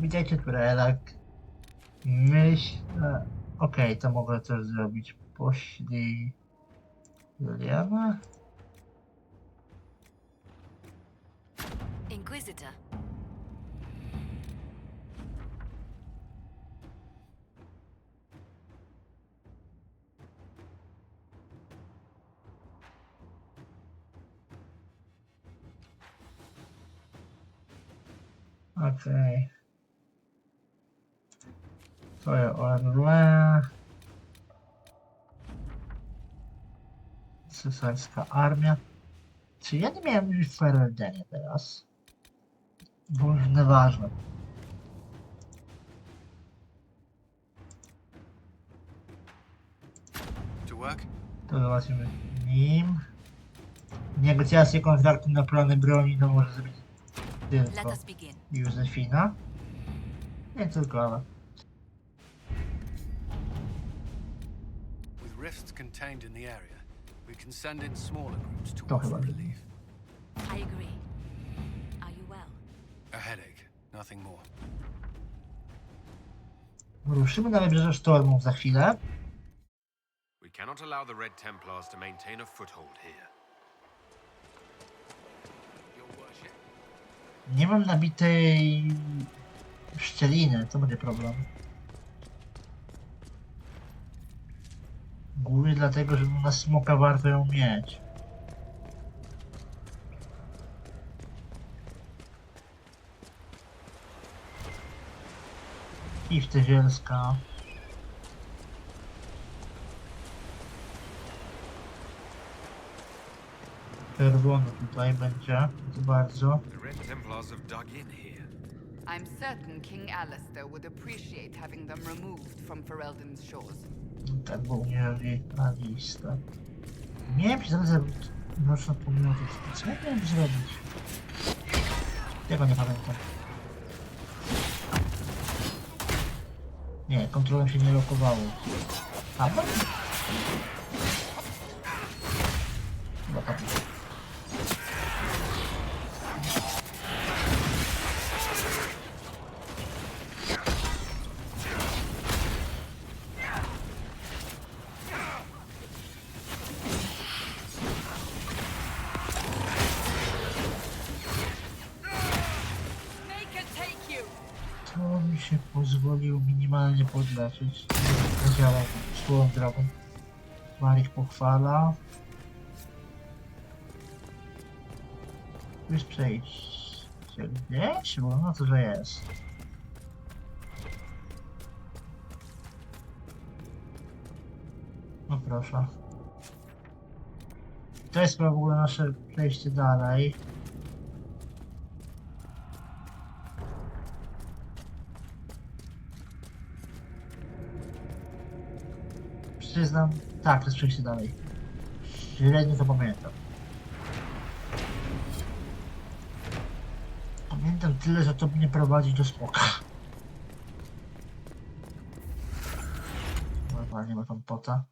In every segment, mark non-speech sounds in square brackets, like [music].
Widzicie Turelak. Myślę... Okej, to mogę też zrobić. Poślij... Juliana? Inquisitor. Okej. To jest Orle. Cesarska armia. Czy ja nie miałem już w Feraldenie teraz? Bo już nieważne. To zobaczymy nim. Negocjacje kontraktu na plany broni to może zrobić tylko. Józefina. Nie tylko, ale rifts contained in the area, we can send in smaller groups to To offer chyba. relief. I agree. Are you well? A headache, nothing more. ruszymy na wybrzeże sztormów za chwilę. We cannot allow the Red Templars to maintain a foothold here. Your worship. Nie mam nabitej szczeliny, to będzie problem. Głównie dlatego, że na smoka warto ją mieć. I zielska. Czerwony tutaj będzie, to bardzo. I'm certain King Alistair would appreciate having them removed from Ferelden's shores. Tak, bo umieli na listę. Miałem się zrobić mocno pomioty. Co ja miałem zrobić? Tego nie pamiętam. Nie, kontrolem się nie lokowało. A, To mi się pozwolił minimalnie podleczyć. Nie działa swoją drogą. Marich pochwala. Jest przejście gdzieś? Bo no to, że jest. No proszę. To jest w ogóle nasze przejście dalej. Przyznam, tak, jest przejście dalej. Średnio to pamiętam. Pamiętam tyle, że to mnie prowadzi do smoka. Normalnie ma tam pota.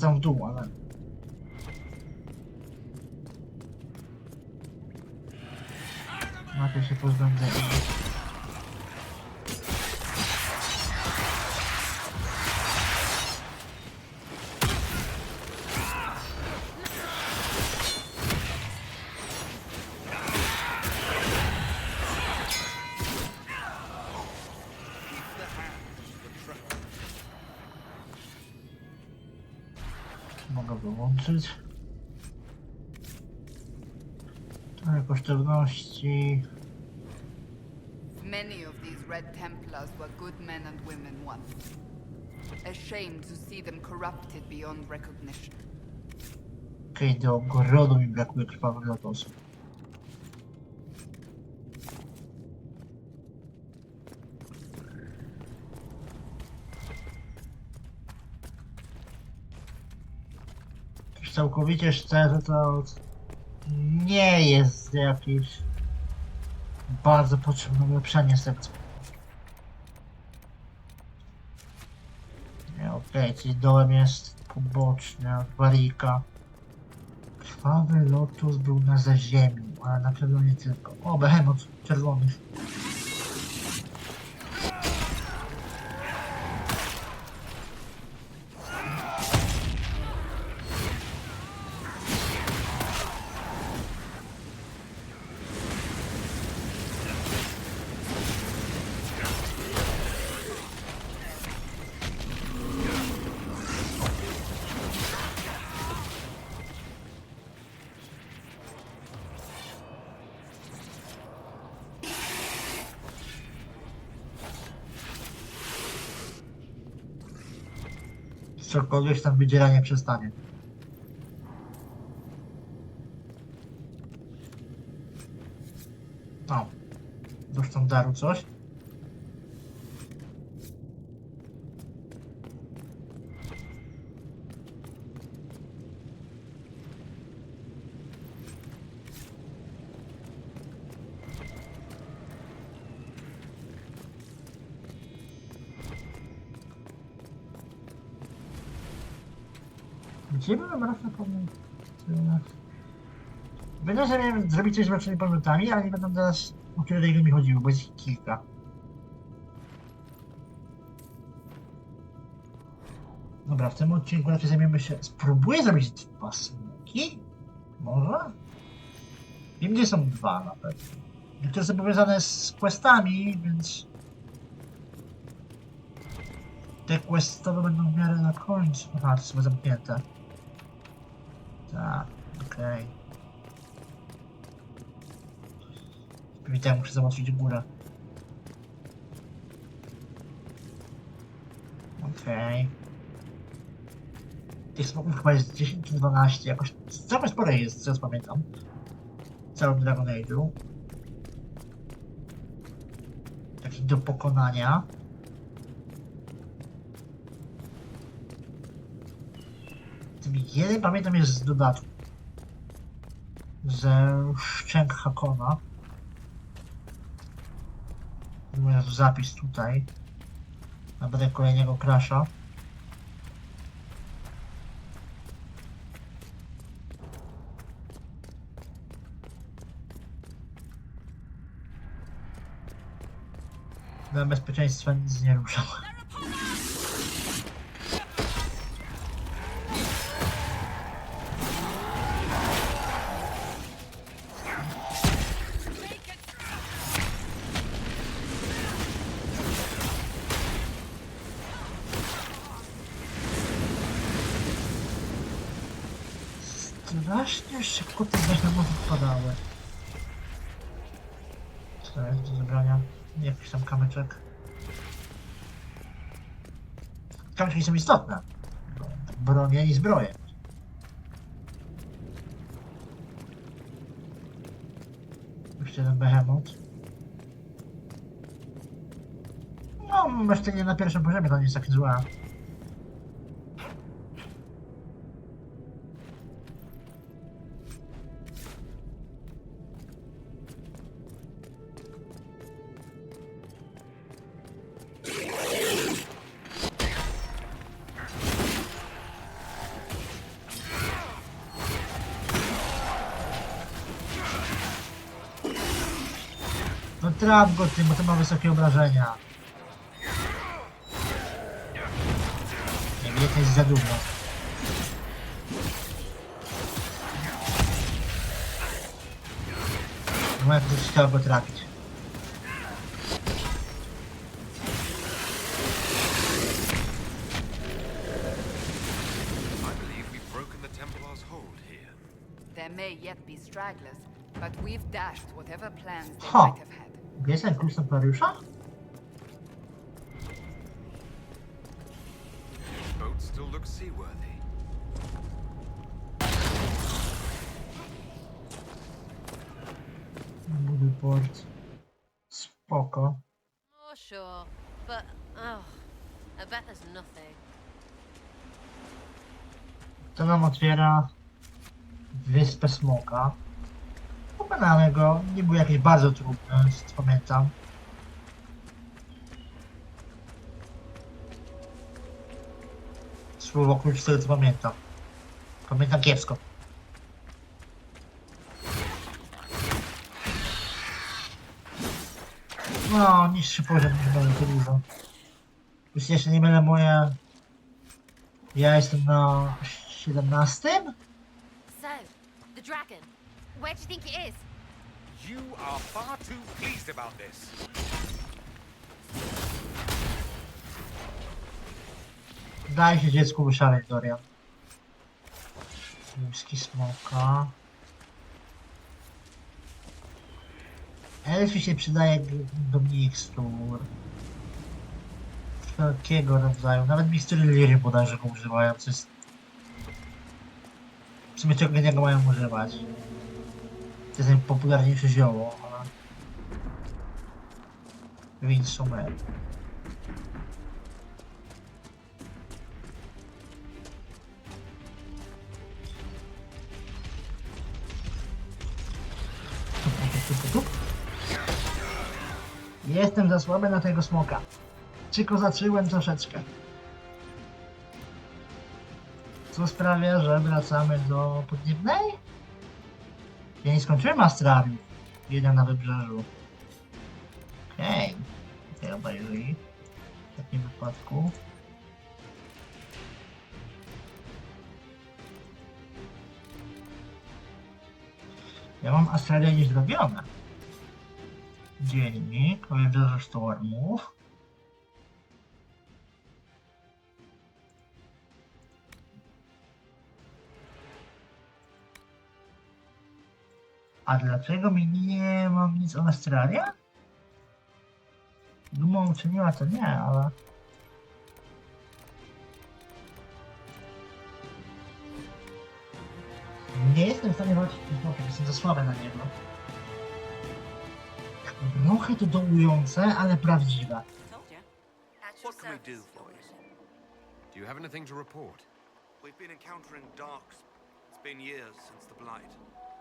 Tam w dół, ale... Najpierw się pozbędę Red Templars were good men and women once. A shame to see them corrupted beyond recognition. Okej, do ogrodu mi brakuje krwawych lotosów. Całkowicie szczerze to nie jest jakieś bardzo potrzebne ulepszenie serca. Okej, czyli dołem jest pobocznia, barika. Krwawy lotus był na zaziemi, ale na pewno nie tylko. O, behemoth czerwony. Cokolwiek tam wydzieranie przestanie. O, do sztandaru coś. Gdzie byłem raz na? Będę, miałem zrobić coś z waszymi podmiotami, ale nie będę teraz o które ile mi chodziło, bo jest kilka. Dobra, w tym odcinku raczej zajmiemy się... Spróbuję zrobić dwa smoki? Może? Wiem, gdzie są dwa na pewno. Niektóre są powiązane z questami, więc... Te questowe będą w miarę na końcu. Aha, to są zamknięte. Tak, okej. Witam, muszę zobaczyć górę. Okej. Tych smoków chyba jest 10 czy 12, jakoś całkiem sporo jest, co pamiętam. Całym Dragon Age'u. Takich do pokonania. Jeden pamiętam jest z dodatku. Ze szczęk Hakona. Mówiąc zapis tutaj. A będę kolejnego crasha. Dla bezpieczeństwa nic nie ruszam. Kamyczek. Kamyczki są istotne. Bronie i zbroje. Jeszcze jeden behemoth. No, nie na pierwszym poziomie to nie jest takie złe. Traf go tym, bo to ma wysokie obrażenia. Nie wiem, to jest za dużo. No jak to chciał go trafić. There may yet be stragglers, but we've dashed whatever plans they Huh. might have had. Wiesz klucz Templariusza? Boat still looks seaworthy. Buduj port. Spoko. Oh, sure. But, oh, I bet there's nothing. To nam otwiera wyspę Smoka. Pokonamy go. Nie był jakiś bardzo trudny, z- pamiętam. spróbował klucz z tego co pamiętam. Pamiętam kiepsko. No, niższy poziom niż mamy to dużo. Już jeszcze nie mylę moje... Ja jestem na 17? So, the dragon. Where do you think it is? You are far too pleased about this. Daj się dziecku wyszaleć, Dorian. Łuski smoka. Elfy się przydaje do mikstur. Wszelkiego rodzaju. Nawet mikstury liry bodajże go używają, co jest... W sumie czego niego mają używać. To jest najpopularniejsze zioło, ale... Więc sumer. Jestem za słaby na tego smoka. Tylko zacząłem troszeczkę. Co sprawia, że wracamy do Podniebnej? Ja nie skończyłem Astrariów. Jeden na wybrzeżu. Okej. Okay. obejrzyj. W takim wypadku. Ja mam Astralia już zrobione. Dziennik, wybrzeże sztormów. A dlaczego mi nie mam nic o Australia? Duma uczyniła to nie, ale... Nie jestem w stanie walczyć z tym jestem za słaby na niego. Trochę to dołujące, ale prawdziwe. What can we for you? Do you have anything to report? We've been encountering darks. It's been years since the Blight.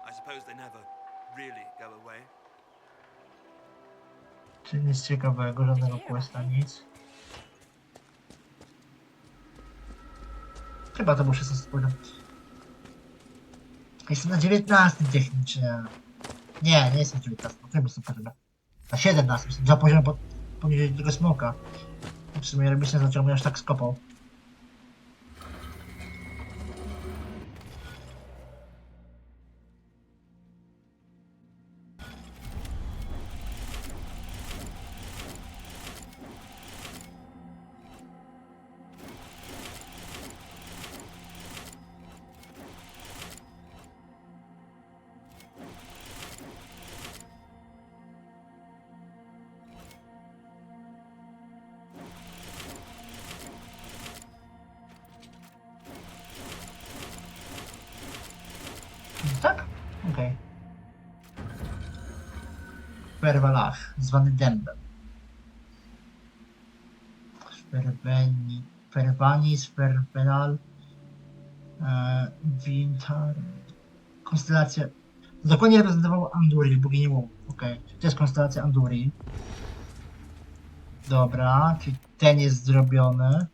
I suppose they never really go away. Czy nic ciekawego, żadnego questa, nic. Chyba to był 16 poziom. Jestem na 19 technicznie. Nie, nie jestem na 19, na którym jestem poziomie? Na 17, jestem dwa poziomy pod, poniżej tego smoka. W sumie robię się mnie aż tak skopał. Ferwalach, zwany dębem. Ferweni, Ferwanis, Ferwenal, e, Wintar, konstelacja. Dokładnie reprezentował Anduri, bogini łowów. Okej, to jest konstelacja Anduri. Dobra, czyli ten jest zrobiony.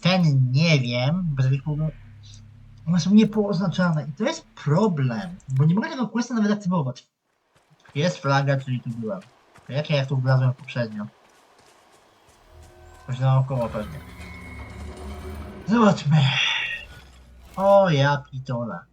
Ten nie wiem, jakichś powodów. One są niepooznaczane i to jest problem, bo nie mogę tego questa nawet aktywować. Jest flaga, czyli tu byłem. Jak ja tu wlazłem poprzednio? Coś naokoło pewnie. Zobaczmy. O ja pitole.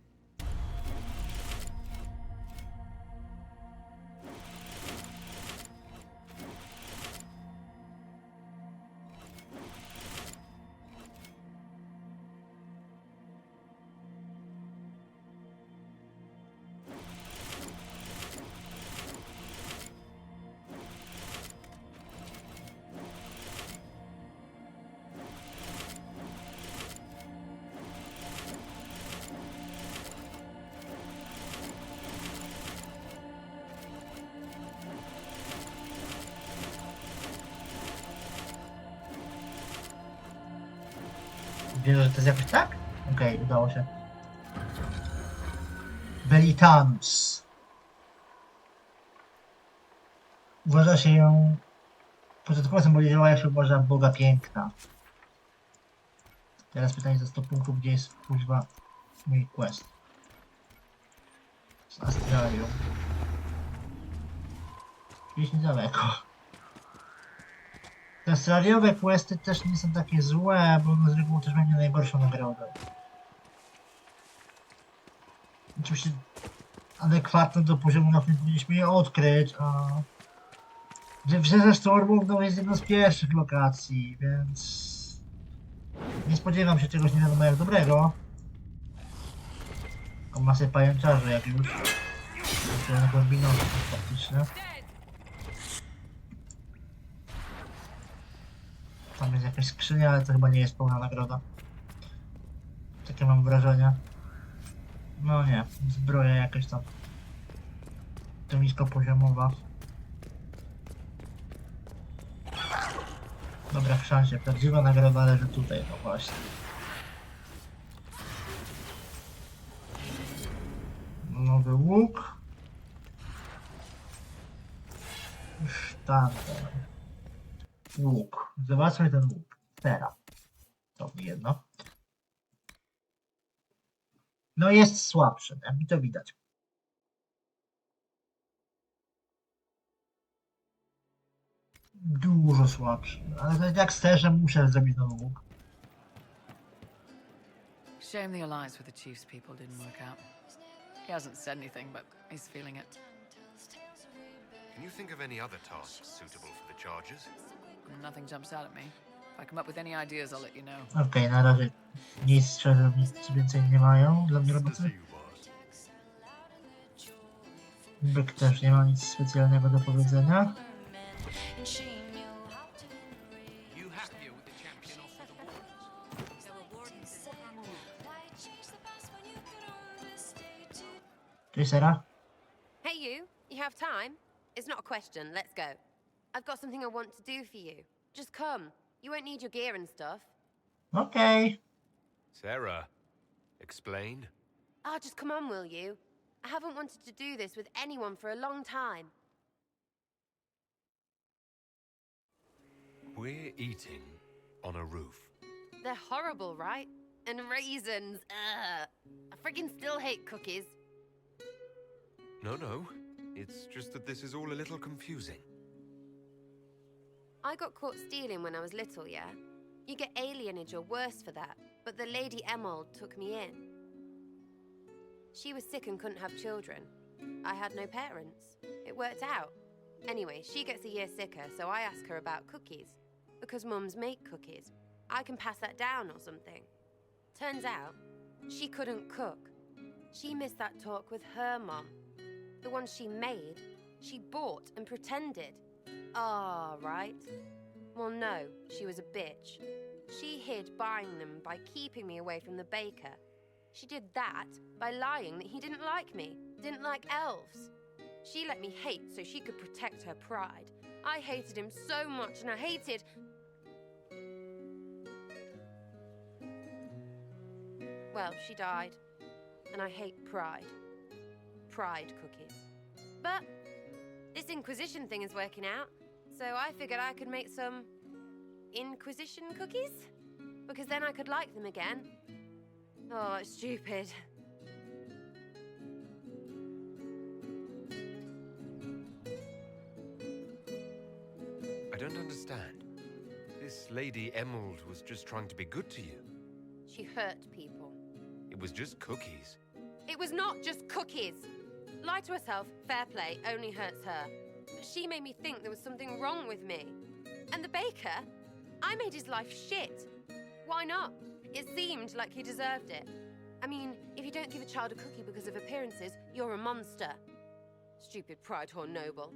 Wiesz, że to jest jakoś tak? Okej, udało się. Belitanus. Uważa się ją... Początkowo symbolizował się uważa Boga Piękna. Teraz pytanie za 100 punktów, gdzie jest kuźwa mój quest. Z Astralią. Gdzieś niedaleko. Te astraliowe questy też nie są takie złe, bo z reguły też będzie najgorszą nagrodę. Oczywiście adekwatne do poziomu, na którym powinniśmy je odkryć, a... Wybrzeże Stormów no, jest jedną z pierwszych lokacji, więc... Nie spodziewam się czegoś nie wiadomo jak dobrego. O masę pajęczarzy jak już. Ewentualne kombinacje faktyczne. Tam jest jakaś skrzynia, ale to chyba nie jest pełna nagroda. Takie mam wrażenie. No nie, zbroja jakaś tam. To niskopoziomowa. Dobra, w szansie. Prawdziwa nagroda leży tutaj, no właśnie. Nowy łuk. Sztandar. Łuk. Zobaczmy ten łuk. Teraz. To jedno. No jest słabszy, jak mi to widać. Dużo słabszy. Ale jak sterze muszę zrobić nowy łuk. Shame the alliance with the Chief's people didn't work out. He hasn't said anything, but he's feeling it. Can you think of any other tasks suitable for the charges? Nothing jumps out at me. If I come up with any ideas, I'll let you know. Okej, na razie nic szczerze nic więcej nie mają dla mnie roboty. Byk też nie ma nic specjalnego do powiedzenia. You happier with the champion off with the warriors? So a warden's Cześć Sera. Hey, you. You have time? It's not a question. Let's go. I've got something I want to do for you. Just come. You won't need your gear and stuff. Okay. Sarah, explain. Ah, just come on, will you? I haven't wanted to do this with anyone for a long time. We're eating on a roof. They're horrible, right? And raisins. Ugh. I friggin' still hate cookies. No, no. It's just that this is all a little confusing. I got caught stealing when I was little, yeah? You get alienage or worse for that, but the Lady Emerald took me in. She was sick and couldn't have children. I had no parents. It worked out. Anyway, she gets a year sicker, so I ask her about cookies. Because mums make cookies. I can pass that down or something. Turns out, she couldn't cook. She missed that talk with her mum. The one she made, she bought and pretended. Ah, right. Well, no, she was a bitch. She hid buying them by keeping me away from the baker. She did that by lying that he didn't like me, didn't like elves. She let me hate so she could protect her pride. I hated him so much, and I hated. Well, she died, and I hate pride. Pride cookies. But this Inquisition thing is working out, so I figured I could make some Inquisition cookies? Because then I could like them again. Oh, it's stupid. I don't understand. This Lady Emerald was just trying to be good to you. She hurt people. It was just cookies. It was not just cookies. Lie to herself, fair play, only hurts her. She made me think there was something wrong with me. And the baker? I made his life shit. Why not? It seemed like he deserved it. I mean, if you don't give a child a cookie because of appearances, you're a monster. Stupid pride whore noble.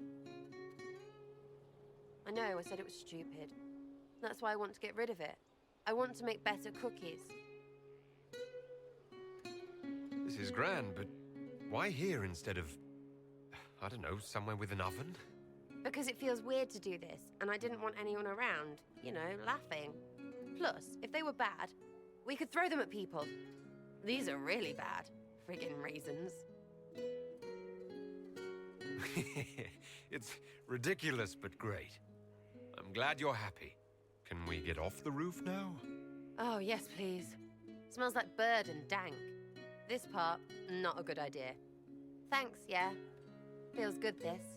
I know, I said it was stupid. That's why I want to get rid of it. I want to make better cookies. This is grand, but why here instead of, I don't know, somewhere with an oven? Because it feels weird to do this, and I didn't want anyone around, you know, laughing. Plus, if they were bad, we could throw them at people. These are really bad. Friggin' raisins. [laughs] it's ridiculous, but great. I'm glad you're happy. Can we get off the roof now? Oh, yes, please. Smells like bird and dank. This part, not a good idea. Thanks, yeah. Feels good, this.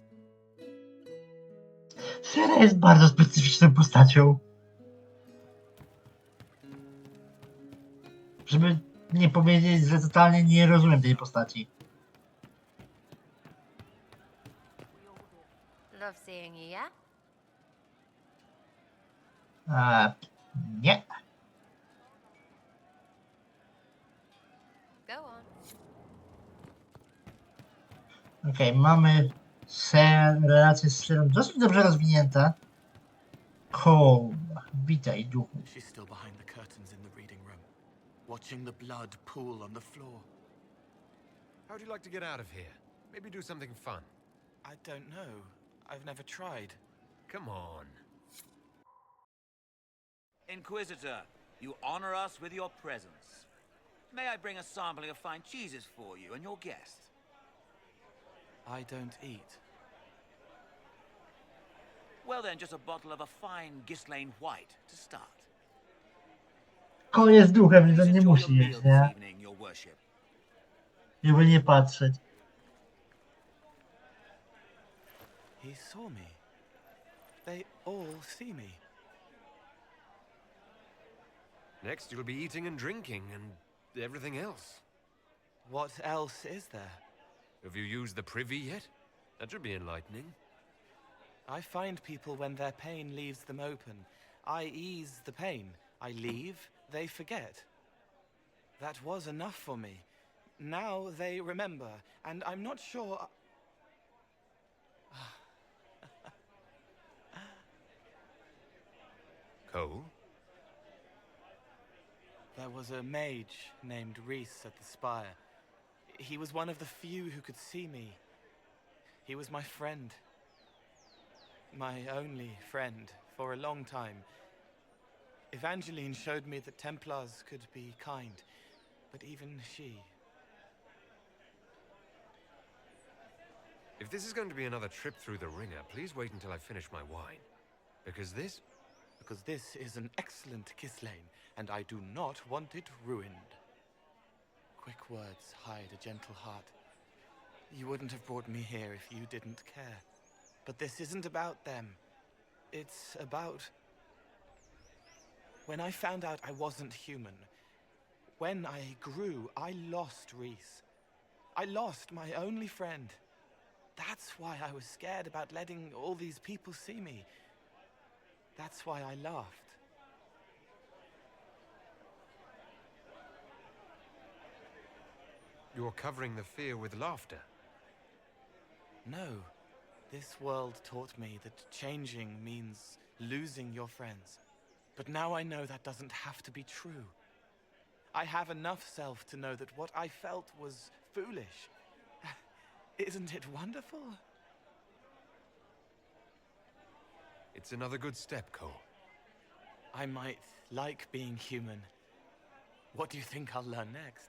Sera jest bardzo specyficzną postacią. Żeby nie powiedzieć, że totalnie nie rozumiem tej postaci. Love seeing you, yeah? Eee, nie. Go on. Okej, mamy ser, relacje z Serą dosyć dobrze rozwinięte. Cole, witaj duchu. She's still behind the curtains in the reading room, watching the blood pool on the floor. How'd you like to get out of here? Maybe do something fun. I don't know. I've never tried. Come on. Inquisitor, you honor us with your presence. May I bring a sampling of fine cheeses for you and your guest? I don't eat. Well then, just a bottle of a fine Ghislaine White to start. Cole jest duchem, więc Please on nie enjoy musi your meal jeść, this nie? evening, your nie patrzeć. He saw me. They all see me. Next, you'll be eating and drinking and everything else. What else is there? Have you used the privy yet? That should be enlightening. I find people when their pain leaves them open. I ease the pain. I leave, they forget. That was enough for me. Now they remember, and I'm not sure. [laughs] Cole? There was a mage named Reese at the spire. He was one of the few who could see me. He was my friend. My only friend for a long time. Evangeline showed me that Templars could be kind, but even she. If this is going to be another trip through the ringer, please wait until I finish my wine. Because this? Because this is an excellent kiss lane, and I do not want it ruined. Quick words hide a gentle heart. You wouldn't have brought me here if you didn't care. But this isn't about them. It's about. When I found out I wasn't human, when I grew, I lost Reese. I lost my only friend. That's why I was scared about letting all these people see me. That's why I laughed. You're covering the fear with laughter. No. This world taught me that changing means losing your friends. But now I know that doesn't have to be true. I have enough self to know that what I felt was foolish. [laughs] Isn't it wonderful? It's another good step, Cole. I might like being human. What do you think I'll learn next?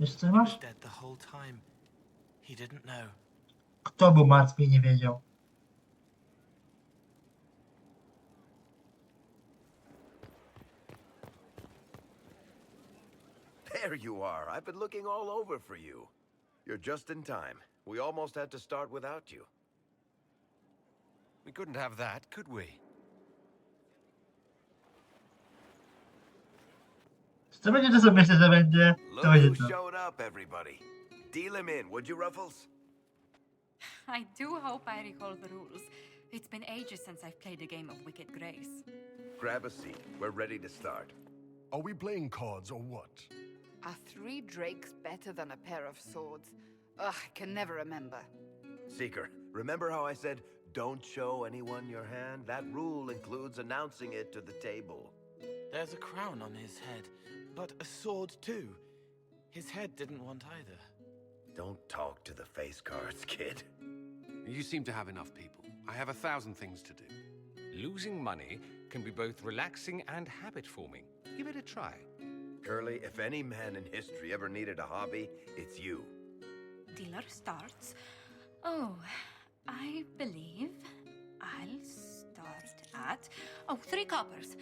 Wiesz co He masz? dead the whole time. He didn't know. Kto był martwy i nie wiedział? There you are. I've been looking all over for you. You're just in time. We almost had to start without you. We couldn't have that, could we? Co będzie to, co myślę, że będzie? Look To będzie to. showed up, everybody. Deal him in, would you, Ruffles? I do hope I recall the rules. It's been ages since I've played a game of Wicked Grace. Grab a seat. We're ready to start. Are we playing cards or what? Are three drakes better than a pair of swords? Ugh, I can never remember. Seeker, remember how I said don't show anyone your hand? That rule includes announcing it to the table. There's a crown on his head, but a sword too. His head didn't want either. Don't talk to the face cards, [laughs] kid. You seem to have enough people. I have a thousand things to do. Losing money can be both relaxing and habit forming. Give it a try. Curly, if any man in history ever needed a hobby, it's you. Dealer starts. Oh, I believe I'll start at. Oh, three coppers.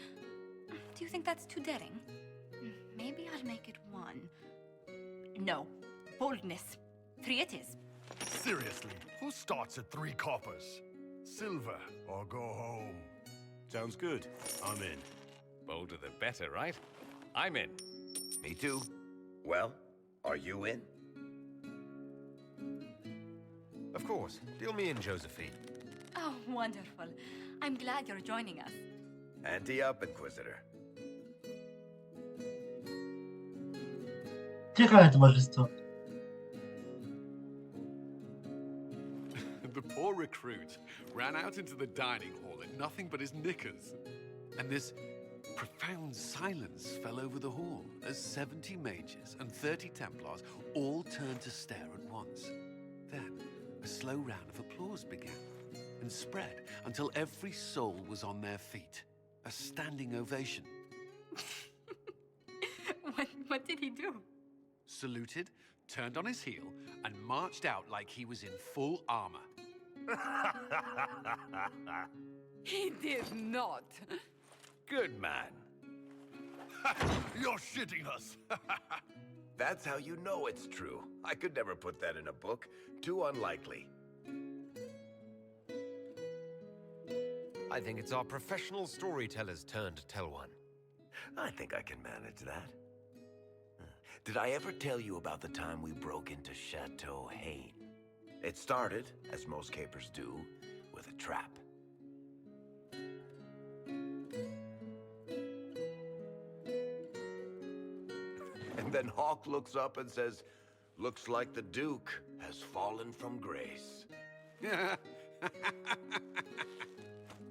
Do you think that's too daring? Maybe I'll make it one. No. Boldness. Three it is. Seriously, who starts at three coppers? Silver or go home? Sounds good. I'm in. Bolder the better, right? I'm in. Me too. Well, are you in? Of course. Deal me in, Josephine. Oh, wonderful. I'm glad you're joining us. Ante up, Inquisitor. Ciekawe towarzystwo. The poor recruit ran out into the dining hall in nothing but his knickers. And this profound silence fell over the hall as 70 mages and 30 Templars all turned to stare at once. Then a slow round of applause began and spread until every soul was on their feet. A standing ovation. [laughs] What, what did he do? Saluted, turned on his heel, and marched out like he was in full armor. [laughs] He did not. Good man. [laughs] You're shitting us. [laughs] That's how you know it's true. I could never put that in a book. Too unlikely. I think it's our professional storyteller's turn to tell one. I think I can manage that. Did I ever tell you about the time we broke into Chateau Hain? It started, as most capers do, with a trap. And then Hawk looks up and says, Looks like the Duke has fallen from grace. [laughs]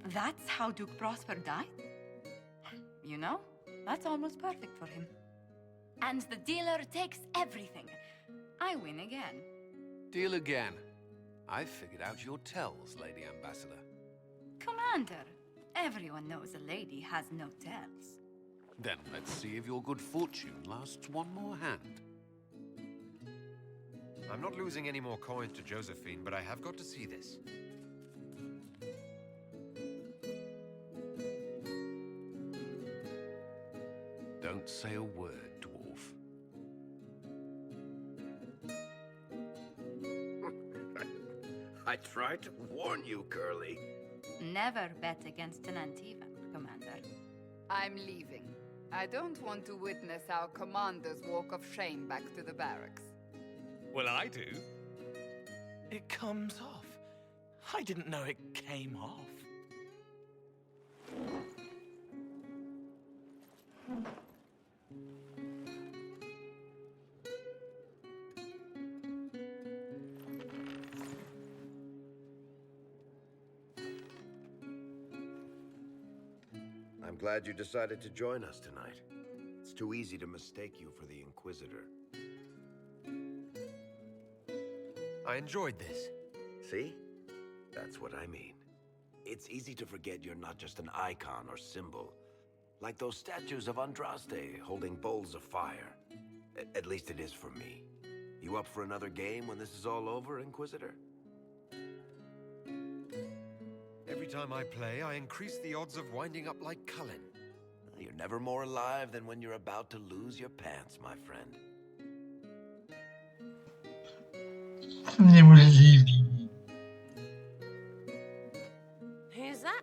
That's how Duke Prosper died? You know, that's almost perfect for him. And the dealer takes everything. I win again. Deal again. I figured out your tells, Lady Ambassador. Commander, everyone knows a lady has no tells. Then let's see if your good fortune lasts one more hand. I'm not losing any more coins to Josephine, but I have got to see this. I tried to warn you, Curly. Never bet against an Antivan, Commander. I'm leaving. I don't want to witness our commander's walk of shame back to the barracks. Well, I do. It comes off. I didn't know it came off. Glad you decided to join us tonight. It's too easy to mistake you for the Inquisitor. I enjoyed this. See? That's what I mean. It's easy to forget you're not just an icon or symbol. Like those statues of Andraste holding bowls of fire. A- at least it is for me. You up for another game when this is all over, Inquisitor? Every time I play, I increase the odds of winding up like Cullen. You're never more alive than when you're about to lose your pants, my friend. Who's that?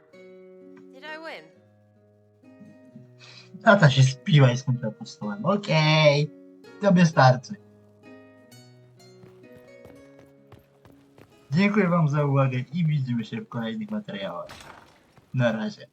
Did I win? Tata się spiła i skończyła pod stołem. Okej. Tobie starczy. Dziękuję wam za uwagę i widzimy się w kolejnych materiałach. Na razie.